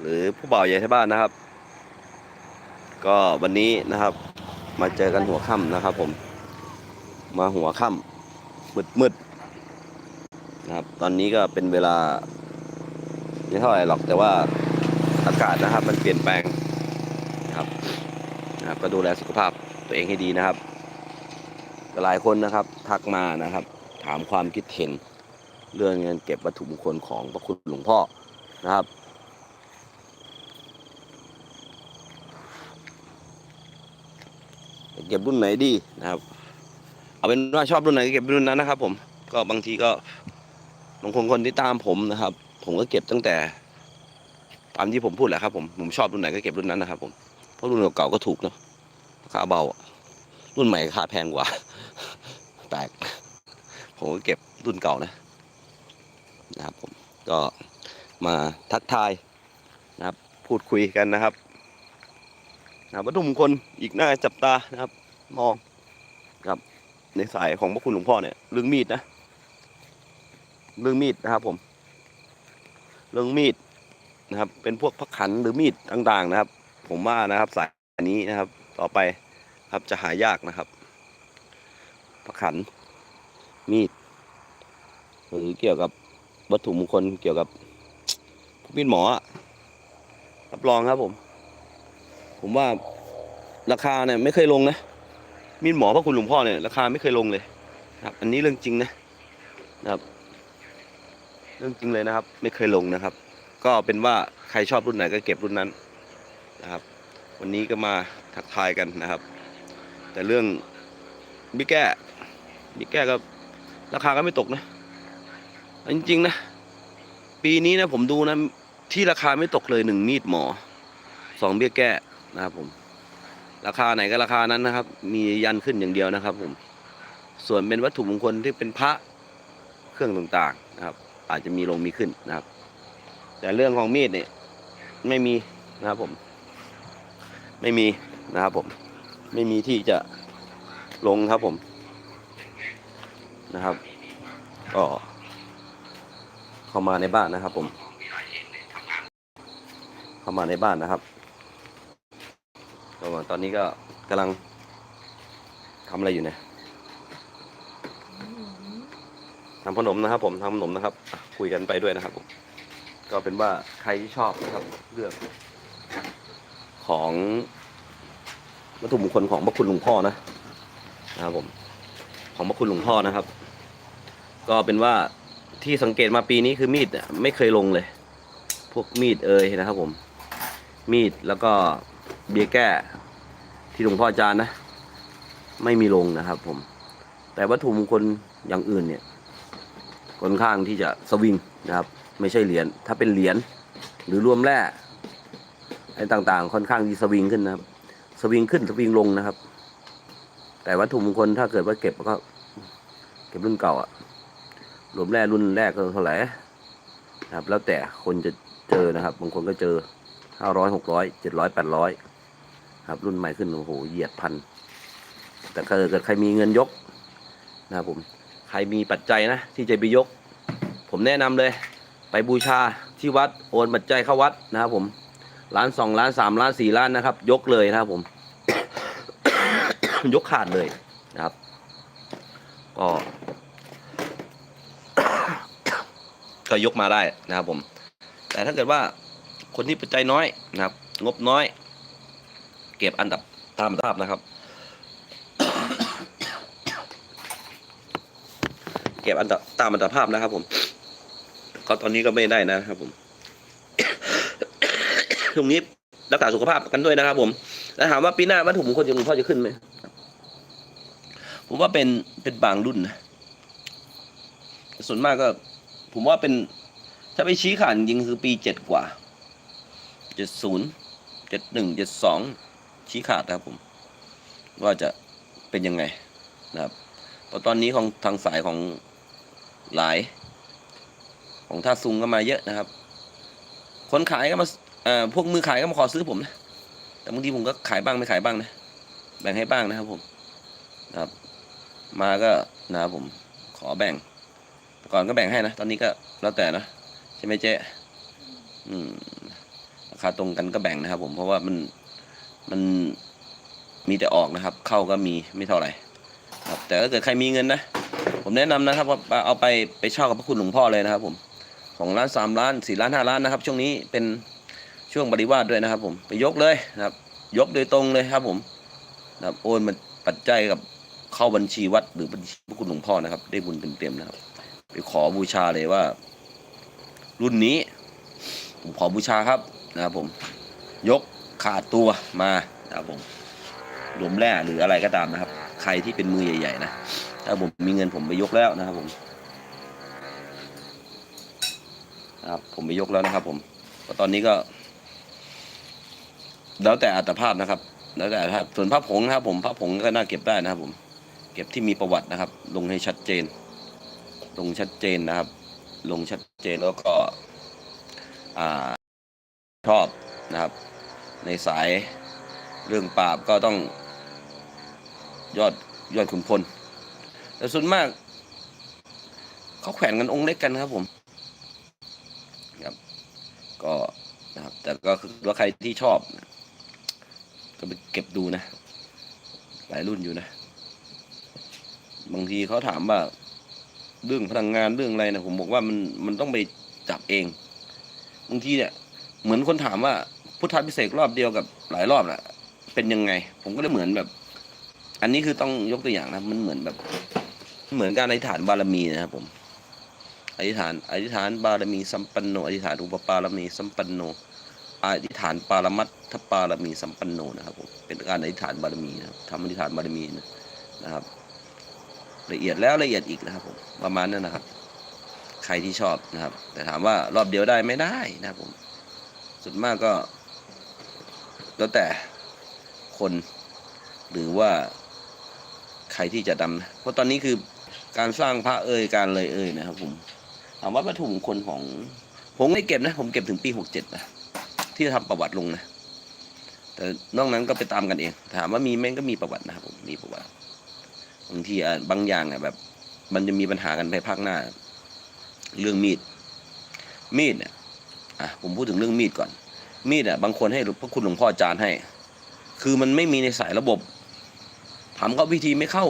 หรือผู้บ่าวใหญ่ที่บ้านนะครับ ก็วันนี้นะครับ มาเจอกันหัวค่ำนะครับ ผม มาหัวค่ำมืดมืดนะครับ ตอนนี้ก็เป็นเวลาไม่เท่าไหร่หรอกแต่ว่าอากาศนะครับ มันเปลี่ยนแปลงนะครับนะครับ ก็ดูแลสุขภาพตัวเองให้ดีนะครับ หลายคนนะครับ ทักมานะครับ ถามความคิดเห็น เรื่องเงินเก็บวัตถุมงคลของพระคุณหลวงพ่อนะครับ เก็บรุ่นไหนดีนะครับ เอาเป็นว่าชอบรุ่นไหนก็เก็บรุ่นนั้นนะครับ ผมก็บางทีก็บางคนคนที่ตามผมนะครับ ผมก็เก็บตั้งแต่ตามที่ผมพูดแหละครับผมผมชอบรุ่นไหนก็เก็บรุ่นนั้นนะครับ ผมเพราะรุ่นเก่าๆก็ถูกเนาะราคาเบารุ่นใหม่ค่าแพงกว่าแปลกผมก็เก็บรุ่นเก่านะนะครับผมก็มาทักทายนะครับ พูดคุยกันนะครับ วัตถุมงคลอีกหน้าจับตานะครับ มองครับในสายของพระคุณหลวงพ่อเนี่ยเรื่องมีดนะเรื่องมีดนะครับ ผม เรื่องมีดนะครับ เป็นพวกพักขันหรือมีดต่างๆนะครับ ผมว่านะครับ สายนี้นะครับ ต่อไปครับจะหายากนะครับพักขันมีดหรือเกี่ยวกับวัตถุมงคลเกี่ยวกับมีดหมอรับรองครับผม ผมว่าราคาเนี่ยไม่เคยลงนะมีดหมอพระคุณหลวงพ่อเนี่ยราคาไม่เคยลงเลยนะครับ อันนี้เรื่องจริงนะนะครับ เรื่องจริงเลยนะครับ ไม่เคยลงนะครับ ก็เป็นว่าใครชอบรุ่นไหนก็เก็บรุ่นนั้นนะครับ วันนี้ก็มาทักทายกันนะครับ แต่เรื่องบิ๊กแก้บิ๊กแก้ก็ราคาก็ไม่ตกนะจริงๆนะปีนี้นะผมดูนะที่ราคาไม่ตกเลยหนึ่งมีดหมอสองเบี้ยแก้ นะครับผม ราคาไหนก็ราคานั้นนะครับ มียันขึ้นอย่างเดียวนะครับผม ส่วนเป็นวัตถุมงคลที่เป็นพระเครื่องต่างๆนะครับ อาจจะมีลงมีขึ้นนะครับ แต่เรื่องของมีดเนี่ยไม่มีนะครับผม ไม่มีนะครับผม ไม่มีที่จะลงครับผมนะครับก็เข้ามาในบ้านนะครับผม เข้ามาในบ้านนะครับ ก็ตอนนี้ก็กำลังทำอะไรอยู่เนี่ยทำขนมนะครับ ผมทำขนมนะครับคุยกันไปด้วยนะครับผมก็เป็นว่าใครที่ชอบนะครับเรื่องของวัตถุมงคลของพระคุณหลวงพ่อนะนะครับผม ของพระคุณหลวงพ่อนะครับ ก็เป็นว่าที่สังเกตมาปีนี้คือมีดเนี่ยไม่เคยลงเลย พวกมีดเอ่ยนะครับ ผม มีดแล้วก็ เบียร์แก้ที่หลวงพ่ออาจารย์นะ ไม่มีลงนะครับ ผม แต่วัตถุมงคลอย่างอื่นเนี่ยค่อนข้างที่จะสวิงนะครับ ไม่ใช่เหรียญถ้าเป็นเหรียญหรือรวมแร่อะไรต่างๆ ค่อนข้างที่สวิงขึ้นนะครับ สวิงขึ้นสวิงลงนะครับ แต่วัตถุมงคลถ้าเกิดว่าเก็บก็เก็บรุ่นเก่าอะรวมแร่รุ่นแรกก็เท่าไหร่นะครับ แล้วแต่คนจะเจอนะครับ บางคนก็เจอห้าร้อยหกร้อยเจ็ดร้อยแปดร้อย ครับ รุ่นใหม่ขึ้นโอ้โหเหยียดพันแต่ถ้าเกิดใครมีเงินยกนะครับผมใครมีปัจจัยนะ ที่จะไปยก ผมแนะนำเลย ไปบูชาที่วัดโอนปัจจัยเข้าวัดนะครับผมล้านสองล้านสามล้านสี่ล้านนะครับ ยกเลยนะครับผม ยกขาดเลยนะครับ ก็ก็ยกมาได้นะครับผม แต่ถ้าเกิดว่าคนที่ปัจจัยน้อยนะครับ งบน้อย ก็บอันดับตามอันดับนะครับ เก็บอันดับตามอันดับภาพนะครับ ผม ก็ตอนนี้ก็ไม่ได้นะครับ ผมตรงนี้รักษาสุขภาพกันด้วยนะครับ ผมแล้วถามว่าปีหน้าวัตถุมงคลของหลวงพ่อจะขึ้นไหมผมว่าเป็นเป็นบางรุ่นนะส่วนมากก็ ผมว่าเป็น ถ้าไปชี้ขาดจริงคือปีเจ็ดกว่าเจ็ดศูนย์เจ็ดหนึ่งเจ็ดสอง ชี้ขาดนะครับผม ว่าจะเป็นยังไงนะครับเพราะตอนนี้ของทางสายของหลาย ของท่าซุงก็มาเยอะนะครับ คนขายก็มาเอ่อพวกมือขายก็มาขอซื้อผมนะแต่บางทีผมก็ขายบ้างไม่ขายบ้างนะแบ่งให้บ้างนะครับผมนะครับ มาก็นะครับผมขอแบ่งแต่ก่อนก็แบ่งให้นะตอนนี้ก็แล้วแต่นะใช่ไหมเจ๊อืมราคาตรงกันก็แบ่งนะครับผมเพราะว่ามัน มันมีแต่ออกนะครับ เข้าก็มีไม่เท่าไหร่ครับแต่ถ้าเกิดใครมีเงินนะ ผมแนะนำนะครับว่าเอาไปไปเช่ากับพระคุณหลวงพ่อเลยนะครับ ผมสองล้านสามล้านสี่ล้านห้าล้านนะครับ ช่วงนี้เป็นช่วงบริวารด้วยนะครับ ผมไปยกเลยนะครับ ยกโดยตรงเลยครับ ผมนะครับโอนมันปัจจัยกับเข้าบัญชีวัดหรือบัญชีพระคุณหลวงพ่อนะครับ ได้บุญเต็มๆนะครับ ไปขอบูชาเลยว่า รุ่นนี้ ผมขอบูชาครับนะครับผม ยก ขาดตัวมานะครับผมรวมแร่หรืออะไรก็ตามนะครับ ใครที่เป็นมือใหญ่ๆนะถ้าผมมีเงินผมไปยกแล้วนะครับผมนะครับผมไปยกแล้วนะครับ ผมก็ตอนนี้ก็ แล้วแต่อัตภาพนะครับ แล้วแต่ถ้าส่วนพระผงนะครับ ผมพระผงก็น่าเก็บได้นะครับ ผม เก็บที่มีประวัตินะครับ ลงให้ชัดเจน ลงชัดเจนนะครับ ลงชัดเจนแล้วก็ อ่าชอบนะครับ ในสายเรื่องปราบก็ต้องยอดยอดขุนพล แต่ส่วนมาก เขาแขวนกันองค์เล็กกันครับผมครับก็นะครับ แต่ก็คือว่าใครที่ชอบนะก็ไปเก็บดูนะ หลายรุ่นอยู่นะ บางทีเขาถามว่าเรื่องพลังงานเรื่องอะไรนะผมบอกว่ามันมันต้องไปจับเองบางทีเนี่ยเหมือนคนถามว่า พุทธาพิเศษกรอบเดียวกับหลายรอบน่ะเป็นยังไง ผมก็เลยเหมือนแบบ อันนี้คือต้องยกตัวอย่างนะ มันเหมือนแบบ เหมือนการอธิษฐานบารมีนะครับผมอธิษฐานอธิษฐานบารมีสัมปันโนอธิษฐานอุปปารมีสัมปันโนอธิษฐานปารมัตถปารมีสัมปันโนนะครับผมเป็นการอธิษฐานบารมีนะครับทำอธิษฐานบารมีนะนะครับ ละเอียดแล้วละเอียดอีกนะครับผมประมาณนั้นนะครับ ใครที่ชอบนะครับ แต่ถามว่ารอบเดียวได้ไม่ได้นะครับผมส่วนมากก็ แล้วแต่คนหรือว่าใครที่จะดำนะเพราะตอนนี้คือการสร้างพระเอ่ยการเลยเอ่ยนะครับ ผมถามว่าวัตถุมงคลของ ผมไม่เก็บนะ ผมเก็บถึงปีหกเจ็ดนะที่ทำประวัติลงนะแต่นอกนั้นก็ไปตามกันเอง ถามว่ามีไหมก็มีประวัตินะครับผมมีประวัติบางทีบางอย่างอะแบบ มันจะมีปัญหากันไปภาคหน้า เรื่องมีด มีดเนี่ยอะผมพูดถึงเรื่องมีดก่อน มีดอะบางคนให้พระคุณหลวงพ่ออาจารย์ให้ คือมันไม่มีในสายระบบทำเขาพิธีไม่เข้า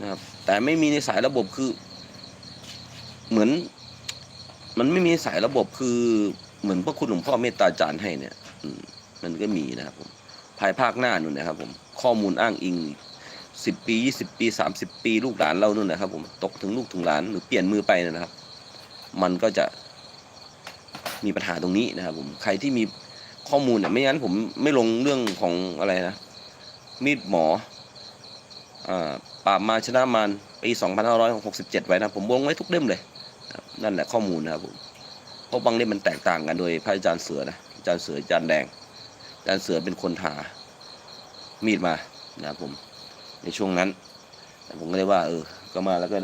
นะครับแต่ไม่มีในสายระบบคือ เหมือน มันไม่มีสายระบบคือเหมือนพระคุณหลวงพ่อเมตตาจารย์ให้เนี่ยมมันก็มีนะครับผมภายภาคหน้านู่นนะครับผมข้อมูลอ้างอิงสิบปียี่สิบปีสามสิบปี ลูกหลานเรานู่นนะครับผมตกถึงลูกถึงหลานหรือเปลี่ยนมือไปนะครับ มันก็จะ มีปัญหาตรงนี้นะครับผมใครที่มีข้อมูลเนี่ยไม่งั้นผมไม่ลงเรื่องของอะไรนะ มีดหมออ่าปราบมาชนะมารปี 2567 ไว้นะผมวงไว้ทุกเล่มเลย นั่นแหละข้อมูลนะครับผมเพราะบางเล่มมันแตกต่างกันโดยพระอาจารย์เสือนะอาจารย์เสืออาจารย์แดงอาจารย์เสือเป็นคนหามีดมานะครับผมในช่วงนั้นผมก็เลยว่า เออ ก็มาแล้วก็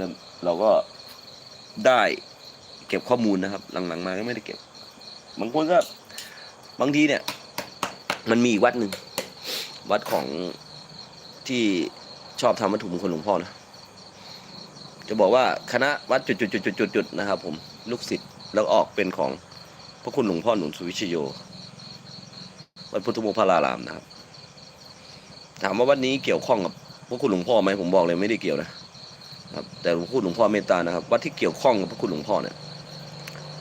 เราก็ได้เก็บข้อมูลนะครับ หลังๆมาก็ไม่ได้เก็บ บางคนก็บางทีเนี่ย มันมีอีกวัดหนึ่งวัดของที่ชอบทำวัตถุมงคลหลวงพ่อนะจะบอกว่าคณะวัดจุดๆๆๆนะครับ ผมลูกศิษย์แล้วออกเป็นของพระคุณหลวงพ่อหนุนสุวิชโยวัดพุทธมกขพารารามนะครับ ถามว่าวัดนี้เกี่ยวข้องกับพระคุณหลวงพ่อไหมผมบอกเลยไม่ได้เกี่ยวนะครับ แต่หลวงพ่อหลวงพ่อเมตตานะครับวัดที่เกี่ยวข้องกับพระคุณหลวงพ่อเนี่ย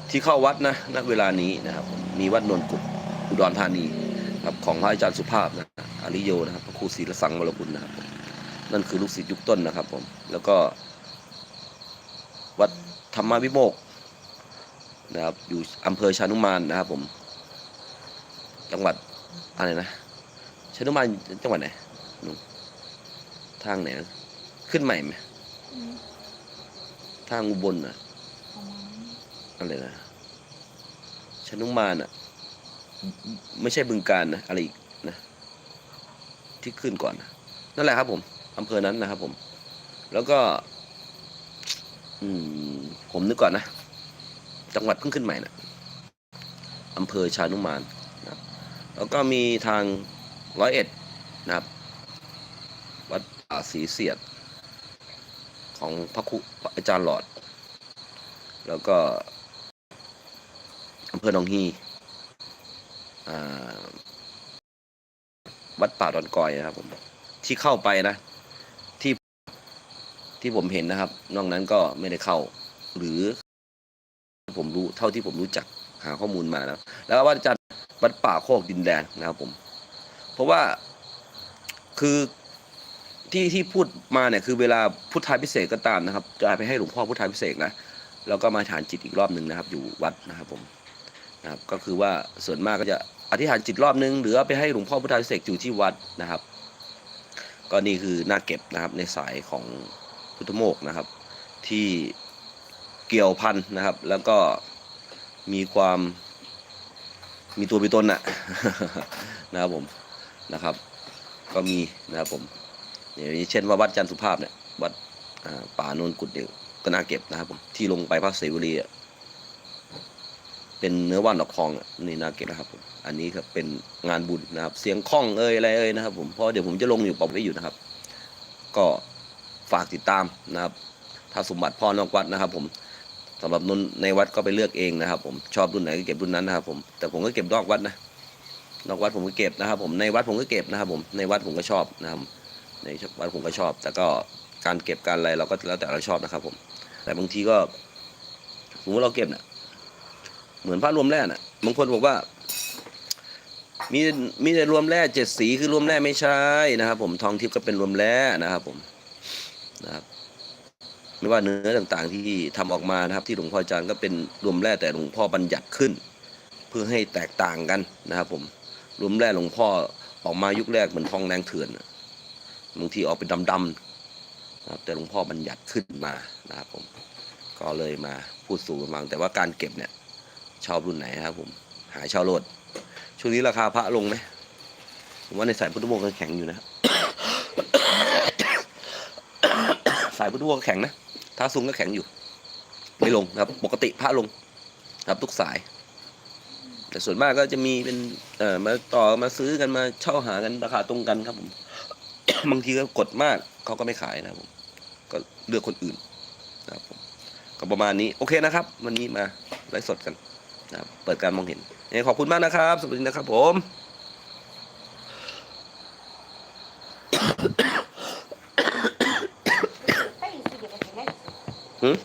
ที่เข้าวัดนะณเวลานี้นะครับ มีวัดนวลกุบอุดรธานีครับของพระอาจารย์สุภาพนะอริโยนะครับพระครูศรีรสังวรบุญนะครับนั่นคือลูกศิษย์ยุคต้นนะครับผมแล้วก็ วัดธรรมวิโมกนะครับอยู่อำเภอชานุมานนะครับผมจังหวัดอะไรนะชานุมานจังหวัดไหนทางไหนขึ้นใหม่ไหมทางอุบลนะประ อะไรนะชนุมานอะ ไม่ใช่บึงการนะอะไรอีกนะ ที่ขึ้นก่อนนะนั่นแหละครับผมอำเภอนั้นนะครับผม แล้วก็ อืม ผมนึกก่อนนะ จังหวัดเพิ่งขึ้นใหม่นะอำเภอชานุมานนะครับแล้วก็มีทางร้อยเอ็ดนะครับ วัดป่าศรีเสียด ของพระครูพระอาจารย์หลอด แล้วก็อำเภอหนองฮีวัดป่าดอนกอยนะครับผมที่เข้าไปนะ ที่ที่ผมเห็นนะครับ นอกนั้นก็ไม่ได้เข้า หรือผมรู้เท่าที่ผมรู้จักหาข้อมูลมานะแล้วก็วัดอาจารย์วัดป่าโคกดินแดงนะครับผม เพราะว่าคือที่ที่พูดมาเนี่ยคือเวลาพุทธาพิเศษก็ตามนะครับจะไปให้หลวงพ่อพุทธาพิเศษนะแล้วก็มาฐานจิตอีกรอบหนึ่งนะครับ อยู่วัดนะครับผม นะครับก็คือว่าส่วนมากก็จะอธิษฐานจิตรอบนึงหรือเอาไปให้หลวงพ่อพุทธาเศษกอยู่ที่วัดนะครับ ก็นี่คือหน้าเก็บนะครับในสายของพุทธโมกนะครับ ที่เกี่ยวพันนะครับ แล้วก็มีความมีตัวมีตนน่ะนะครับผมนะครับ ก็มีนะครับผมอย่างเช่นว่าวัดจันทร์สุภาพเนี่ยวัดป่าโนนกุดเนี่ยก็น่าเก็บนะครับผมที่ลงไปพระเสวรีอะ เป็นเนื้อว่านดอกทองนี่น่าเก็บนะครับผมอันนี้ครับเป็นงานบุญนะครับ เสียงคล้องเอ้ยอะไรเอ้ยนะครับ ผมเพราะเดี๋ยวผมจะลงอยู่ปอบไว้อยู่นะครับ ก็ฝากติดตามนะครับถ้าสมบัติพ่อนอกวัดนะครับ ผมสำหรับนุ่นในวัดก็ไปเลือกเองนะครับ ผมชอบรุ่นไหนก็เก็บรุ่นนั้นนะครับ ผมแต่ผมก็เก็บนอกวัดนะนอกวัดผมก็เก็บนะครับ ผมในวัดผมก็เก็บนะครับ ผมในวัดผมก็ชอบนะครับ ในวัดผมก็ชอบ แต่ก็การเก็บการอะไรเราก็แล้วแต่เราชอบนะครับ ผม แต่บางทีก็สมมติเราเก็บเนะ่ะ เหมือนพระรวมแร่น่ะบางคนบอกว่า มีมีแต่รวมแร่เจ็ดสีคือรวมแร่ไม่ใช่นะครับ ผมทองทิพย์ก็เป็นรวมแร่นะครับ ผมนะครับไม่ว่าเนื้อต่างๆ ที่ทำออกมานะครับ ที่หลวงพ่ออาจารย์ก็เป็นรวมแร่แต่หลวงพ่อบัญญัติขึ้น เพื่อให้แตกต่างกันนะครับ ผมรวมแร่หลวงพ่อออกมายุคแรกเหมือนทองแดงเถื่อนบางทีออกเป็นดำๆนะครับ แต่หลวงพ่อบัญญัติขึ้นมานะครับ ผมก็เลยมาพูดสู่กันฟังแต่ว่าการเก็บเนี่ย ชอบรุ่นไหนนะครับผม หาเช่าโลด ช่วงนี้ราคาพระลงไหมผมว่าในสายพุทธวงศ์แข็งอยู่นะครับสายพุทธวงศ์แข็งนะท้าซุงก็แข็งอยู่ ไม่ลงนะครับ ปกติพระลง ครับทุกสาย แต่ส่วนมากก็จะมีเป็นเอ่อมาต่อมาซื้อกันมาเช่าหากันราคาตรงกันครับผม บางทีก็กดมากเขาก็ไม่ขายนะครับผม ก็เลือกคนอื่นนะครับผมก็ประมาณนี้ โอเคนะครับ วันนี้มาไลฟ์สดกัน นะครับเปิดการมองเห็นยังไงขอบคุณมากนะครับ สวัสดีนะครับผม Hey, you see, get it, get it. หืม